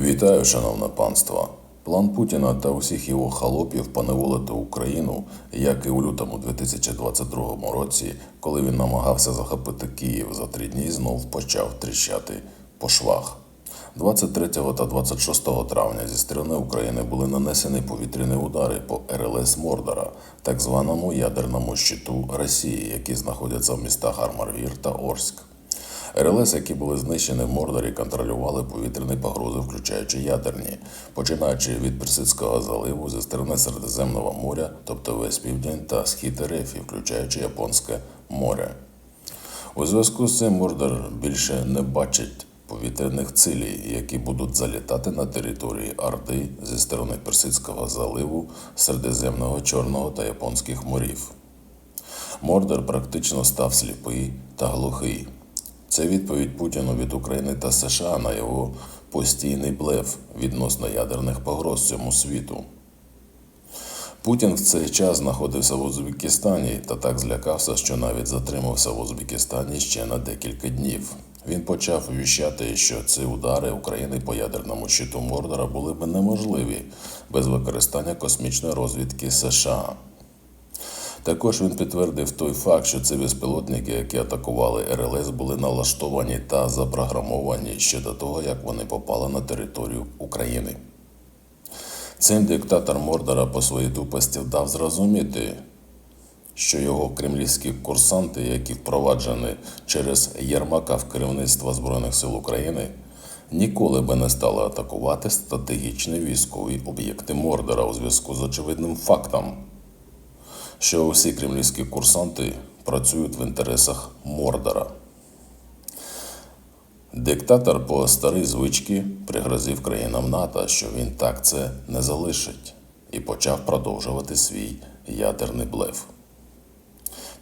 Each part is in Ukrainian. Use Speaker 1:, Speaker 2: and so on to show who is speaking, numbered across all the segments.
Speaker 1: Вітаю, шановне панство. План Путіна та усіх його халопів поневолити Україну, як і у лютому 2022 році, коли він намагався захопити Київ за три дні, знов почав тріщати по швах. 23 та 26 травня зі сторони України були нанесені повітряні удари по РЛС Мордора, так званому ядерному щиту Росії, які знаходяться в містах Армарвір та Орськ. РЛС, які були знищені в Мордорі, контролювали повітряні погрози, включаючи ядерні, починаючи від Персидського заливу зі сторони Середземного моря, тобто весь південь та схід РФ, включаючи Японське море. У зв'язку з цим Мордор більше не бачить повітряних цілей, які будуть залітати на території Орди зі сторони Персидського заливу, Середземного, Чорного та Японських морів. Мордор практично став сліпий та глухий. Це відповідь Путіну від України та США на його постійний блеф відносно ядерних погроз цьому світу. Путін в цей час знаходився в Узбекистані та так злякався, що навіть затримався в Узбекистані ще на декілька днів. Він почав віщати, що ці удари України по ядерному щиту Мордора були б неможливі без використання космічної розвідки США. Також він підтвердив той факт, що ці безпілотники, які атакували РЛС, були налаштовані та запрограмовані ще до того, як вони попали на територію України. Цим диктатор Мордора по своїй тупості дав зрозуміти, що його кремлівські курсанти, які впроваджені через Єрмака в керівництво Збройних сил України, ніколи би не стали атакувати стратегічні військові об'єкти Мордора у зв'язку з очевидним фактом що усі кремлівські курсанти працюють в інтересах Мордора. Диктатор по старій звичці пригрозив країнам НАТО, що він так це не залишить, і почав продовжувати свій ядерний блеф.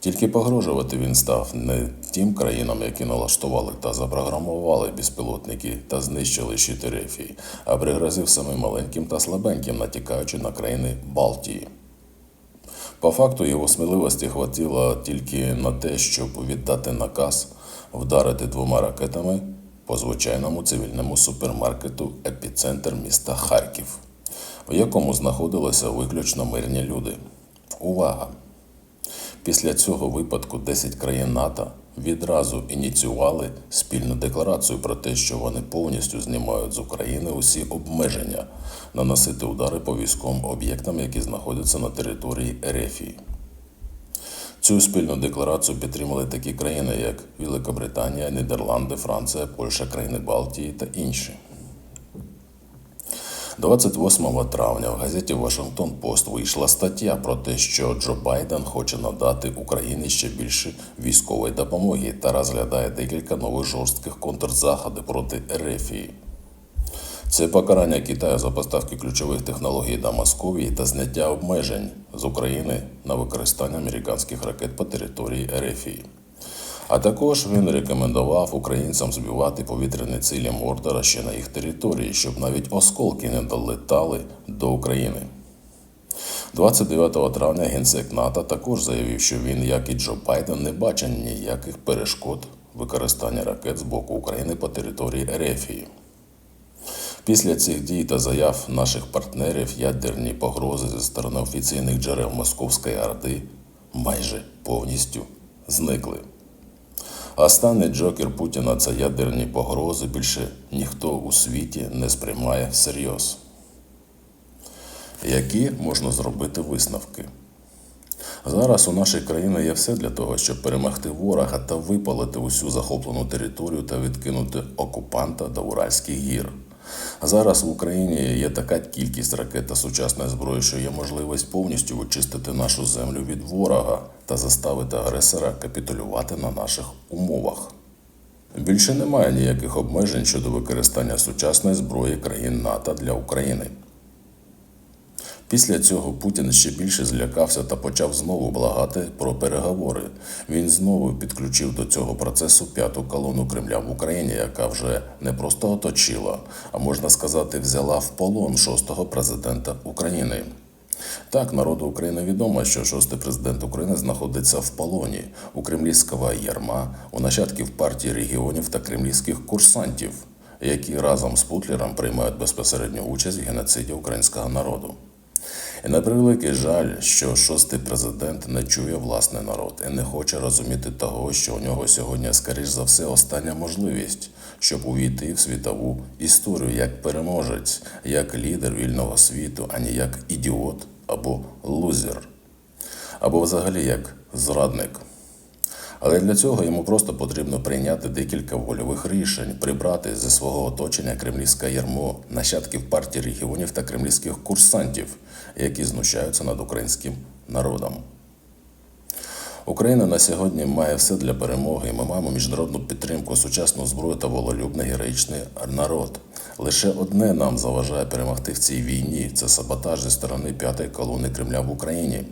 Speaker 1: Тільки погрожувати він став не тим країнам, які налаштували та запрограмували безпілотники та знищили щити рефії, а пригрозив самим маленьким та слабеньким, натякаючи на країни Балтії. По факту його сміливості хватило тільки на те, щоб віддати наказ вдарити двома ракетами по звичайному цивільному супермаркету епіцентр міста Харків, в якому знаходилися виключно мирні люди. Увага! Після цього випадку 10 країн НАТО відразу ініціювали спільну декларацію про те, що вони повністю знімають з України усі обмеження наносити удари по військовим об'єктам, які знаходяться на території Ерефії. Цю спільну декларацію підтримали такі країни, як Великобританія, Нідерланди, Франція, Польща, країни Балтії та інші. 28 травня в газеті Вашингтон Пост вийшла стаття про те, що Джо Байден хоче надати Україні ще більше військової допомоги та розглядає декілька нових жорстких контрзаходів проти Ерефії. Це покарання Китаю за поставки ключових технологій до Московії та зняття обмежень з України на використання американських ракет по території Ерефії. А також він рекомендував українцям збивати повітряні цілі Мордора ще на їх території, щоб навіть осколки не долетали до України. 29 травня генсек НАТО також заявив, що він, як і Джо Байден, не бачить ніяких перешкод використання ракет з боку України по території Ерефії. Після цих дій та заяв наших партнерів ядерні погрози зі сторони офіційних джерел Московської Орди майже повністю зникли. Останній джокер Путіна це ядерні погрози більше ніхто у світі не сприймає всерйоз. Які можна зробити висновки? Зараз у нашій країні є все для того, щоб перемогти ворога та випалити усю захоплену територію та відкинути окупанта до Уральських гір. Зараз в Україні є така кількість ракет та сучасної зброї, що є можливість повністю вичистити нашу землю від ворога та заставити агресора капітулювати на наших умовах. Більше немає ніяких обмежень щодо використання сучасної зброї країн НАТО для України. Після цього Путін ще більше злякався та почав знову благати про переговори. Він знову підключив до цього процесу п'яту колону Кремля в Україні, яка вже не просто оточила, а можна сказати, взяла в полон шостого президента України. Так, народу України відомо, що шостий президент України знаходиться в полоні у кремлівського ярма, у нащадків партії регіонів та кремлівських курсантів. які разом з Путлером приймають безпосередню участь в геноциді українського народу. І на превеликий жаль, що шостий президент не чує власний народ і не хоче розуміти того, що у нього сьогодні, скоріш за все, остання можливість, щоб увійти в світову історію як переможець, як лідер вільного світу, а не як ідіот або лузер, або взагалі як зрадник. Але для цього йому просто потрібно прийняти декілька вольових рішень, прибрати зі свого оточення кремлівське ярмо нащадків партії регіонів та кремлівських курсантів, які знущаються над українським народом. Україна на сьогодні має все для перемоги, і ми маємо міжнародну підтримку, сучасну зброю та вололюбний героїчний народ. Лише одне нам заважає перемогти в цій війні це саботаж зі сторони п'ятої колони Кремля в Україні.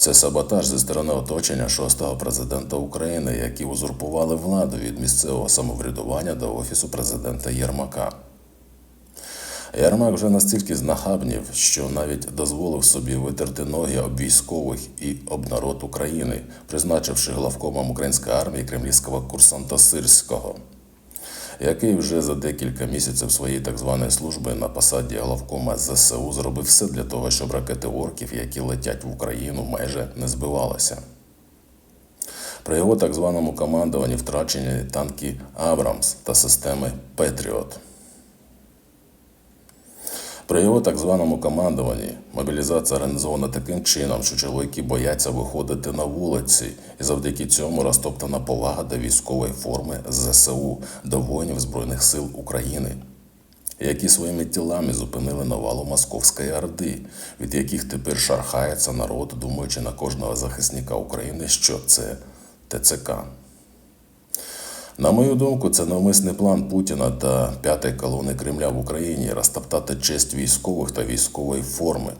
Speaker 1: Це саботаж зі сторони оточення шостого президента України, які узурпували владу від місцевого самоврядування до офісу президента Єрмака. Ярмак вже настільки знахабнів, що навіть дозволив собі витерти ноги об військових і об народ України, призначивши главкомом української армії кремлівського курсанта Сирського, який вже за декілька місяців своєї так званої служби на посаді главкома ЗСУ зробив все для того, щоб ракети орків, які летять в Україну, майже не збивалися. При його так званому командуванні втрачені танки Абрамс та системи Петріот. При його так званому командуванні мобілізація організована таким чином, що чоловіки бояться виходити на вулиці, і завдяки цьому розтоптана повага до військової форми ЗСУ, до воїнів Збройних сил України, які своїми тілами зупинили навалу Московської Орди, від яких тепер шархається народ, думаючи на кожного захисника України, що це ТЦК. На мою думку, це навмисний план Путіна та п'ятої колони Кремля в Україні розтоптати честь військових та військової форми,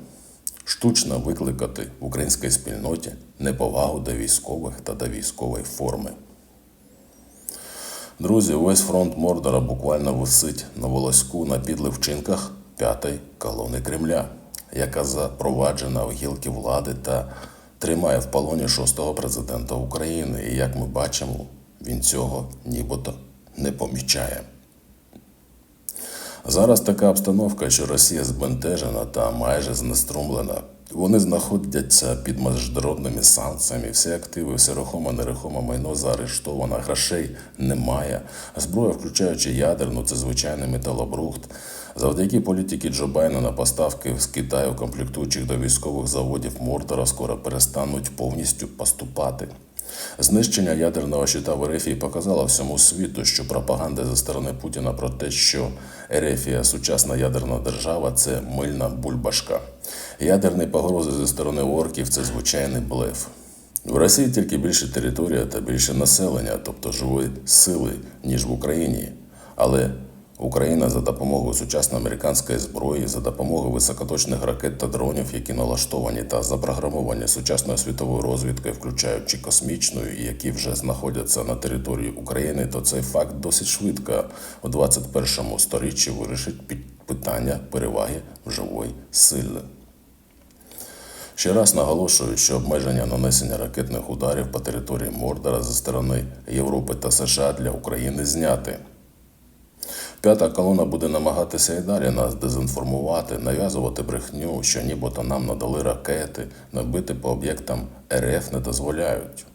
Speaker 1: штучно викликати в українській спільноті неповагу до військових та до військової форми. Друзі, весь фронт Мордора буквально висить на волоську на підлих вчинках п'ятої колони Кремля, яка запроваджена в гілки влади та тримає в полоні шостого президента України. І як ми бачимо, він цього нібито не помічає. Зараз така обстановка, що Росія збентежена та майже знеструмлена. Вони знаходяться під міжнародними санкціями, всі активи, все рухоме, нерухоме майно заарештовано, грошей немає. Зброя, включаючи ядерну, це звичайний металобрухт. Завдяки політики Джо Байдена поставки з Китаю комплектуючих до військових заводів Мордора скоро перестануть повністю поступати. Знищення ядерного щита в Ерефії показало всьому світу, що пропаганда зі сторони Путіна про те, що Ерефія сучасна ядерна держава це мильна бульбашка. Ядерні погрози зі сторони орків це звичайний блеф. В Росії тільки більше територія та більше населення, тобто живої сили, ніж в Україні. Але Україна за допомогою сучасної американської зброї, за допомогою високоточних ракет та дронів, які налаштовані та запрограмовані сучасною світовою розвідкою, включаючи космічною, які вже знаходяться на території України, то цей факт досить швидко у 21 сторіччі вирішить питання переваги живої сили. Ще раз наголошую, що обмеження нанесення ракетних ударів по території Мордора зі сторони Європи та США для України зняти. П'ята колона буде намагатися і далі нас дезінформувати, нав'язувати брехню, що нібито нам надали ракети, набити по об'єктам РФ не дозволяють.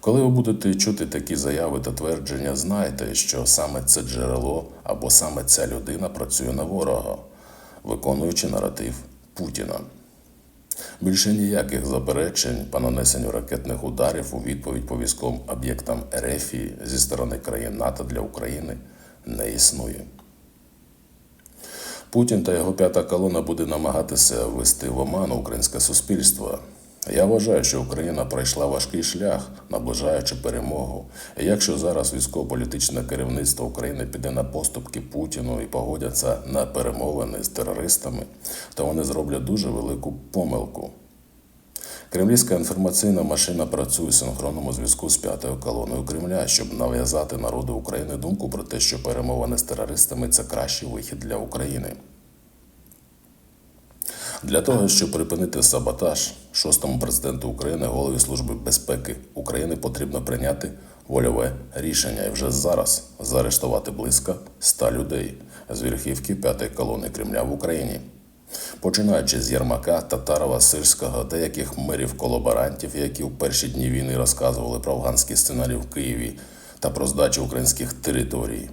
Speaker 1: Коли ви будете чути такі заяви та твердження, знайте, що саме це джерело або саме ця людина працює на ворога, виконуючи наратив Путіна. Більше ніяких заперечень по нанесенню ракетних ударів у відповідь по військовим об'єктам РФ зі сторони країн НАТО для України не існує. Путін та його п'ята колона буде намагатися ввести в оману українське суспільство. Я вважаю, що Україна пройшла важкий шлях, наближаючи перемогу. І якщо зараз військово-політичне керівництво України піде на поступки Путіну і погодяться на перемовини з терористами, то вони зроблять дуже велику помилку. Кремлівська інформаційна машина працює в синхронному зв'язку з п'ятою колоною Кремля, щоб нав'язати народу України думку про те, що перемовини з терористами це кращий вихід для України. Для того, щоб припинити саботаж шостому президенту України, голові Служби безпеки України потрібно прийняти вольове рішення і вже зараз заарештувати близько 100 людей з верхівки п'ятої колони Кремля в Україні. Починаючи з Єрмака, Татарова, Сирського, деяких мерів колаборантів, які в перші дні війни розказували про афганський сценарій в Києві та про здачу українських територій,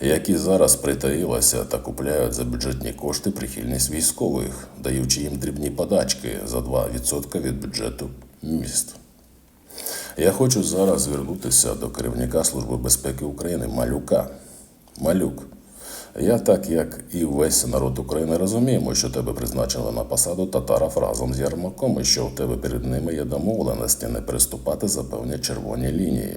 Speaker 1: які зараз притаїлися та купляють за бюджетні кошти прихильність військових, даючи їм дрібні подачки за 2% від бюджету міст. Я хочу зараз звернутися до керівника Служби безпеки України Малюка. Малюк, я так як і весь народ України розуміємо, що тебе призначили на посаду татаров разом з Ярмаком, і що в тебе перед ними є домовленості не переступати за певні червоні лінії.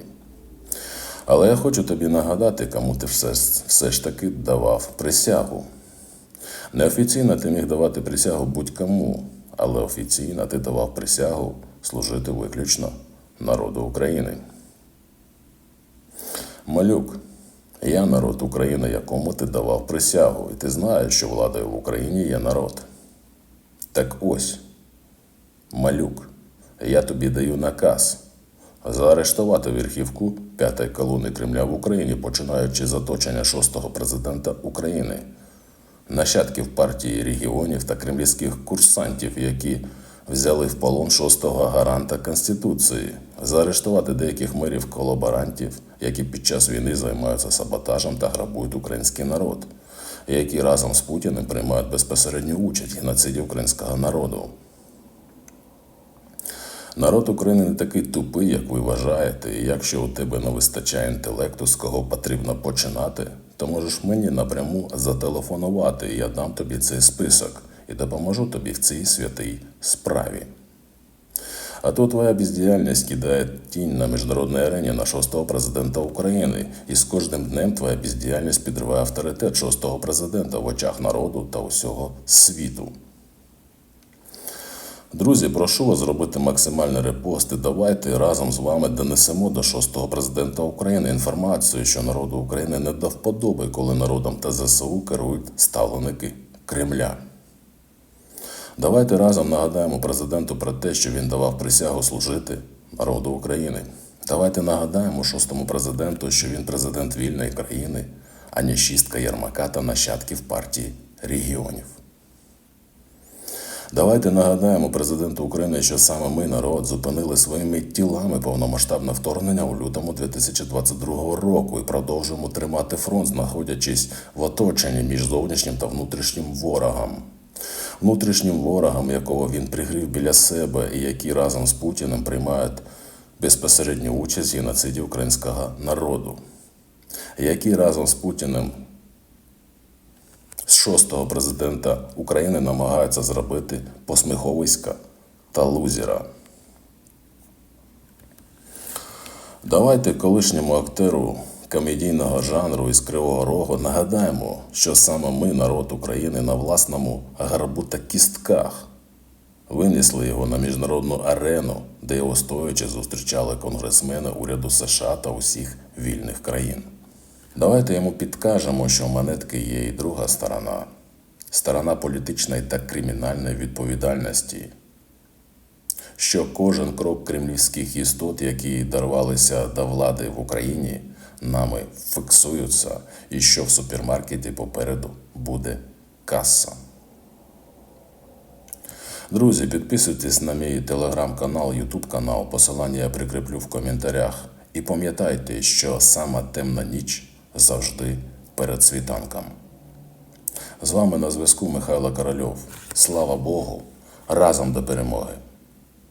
Speaker 1: Але я хочу тобі нагадати, кому ти все, все ж таки давав присягу. Неофіційно ти міг давати присягу будь-кому, але офіційно ти давав присягу служити виключно народу України. Малюк, я народ України, якому ти давав присягу, і ти знаєш, що владою в Україні є народ. Так ось, малюк, я тобі даю наказ заарештувати верхівку п'ятої колони Кремля в Україні, починаючи з оточення шостого президента України, нащадків партії регіонів та кремлівських курсантів, які взяли в полон шостого гаранта Конституції, заарештувати деяких мерів колаборантів, які під час війни займаються саботажем та грабують український народ, які разом з Путіним приймають безпосередню участь в геноциді українського народу. Народ України не такий тупий, як ви вважаєте, і якщо у тебе не вистачає інтелекту, з кого потрібно починати, то можеш мені напряму зателефонувати, і я дам тобі цей список і допоможу тобі в цій святій справі. А то твоя бездіяльність кидає тінь на міжнародній арені на шостого президента України, і з кожним днем твоя бездіяльність підриває авторитет шостого президента в очах народу та усього світу. Друзі, прошу вас зробити максимальний репост і давайте разом з вами донесемо до шостого президента України інформацію, що народу України не до вподоби, коли народом та ЗСУ керують ставленики Кремля. Давайте разом нагадаємо президенту про те, що він давав присягу служити народу України. Давайте нагадаємо шостому президенту, що він президент вільної країни, а не шістка Єрмака та нащадків партії регіонів. Давайте нагадаємо президенту України, що саме ми, народ, зупинили своїми тілами повномасштабне вторгнення у лютому 2022 року і продовжуємо тримати фронт, знаходячись в оточенні між зовнішнім та внутрішнім ворогом. Внутрішнім ворогом, якого він пригрів біля себе, і які разом з Путіним приймають безпосередню участь в геноциді українського народу, які разом з Путіним з шостого президента України намагаються зробити посміховиська та лузера. Давайте колишньому актеру комедійного жанру із Кривого Рогу нагадаємо, що саме ми, народ України, на власному гарбу та кістках. Винесли його на міжнародну арену, де його стоячи зустрічали конгресмени уряду США та усіх вільних країн. Давайте йому підкажемо, що монетки є і друга сторона. Сторона політичної та кримінальної відповідальності, що кожен крок кремлівських істот, які дорвалися до влади в Україні, нами фіксуються, і що в супермаркеті попереду буде каса. Друзі, підписуйтесь на мій телеграм-канал, ютуб канал, посилання я прикріплю в коментарях. І пам'ятайте, що сама темна ніч завжди перед світанком. З вами на зв'язку Михайло Корольов. Слава Богу! Разом до перемоги!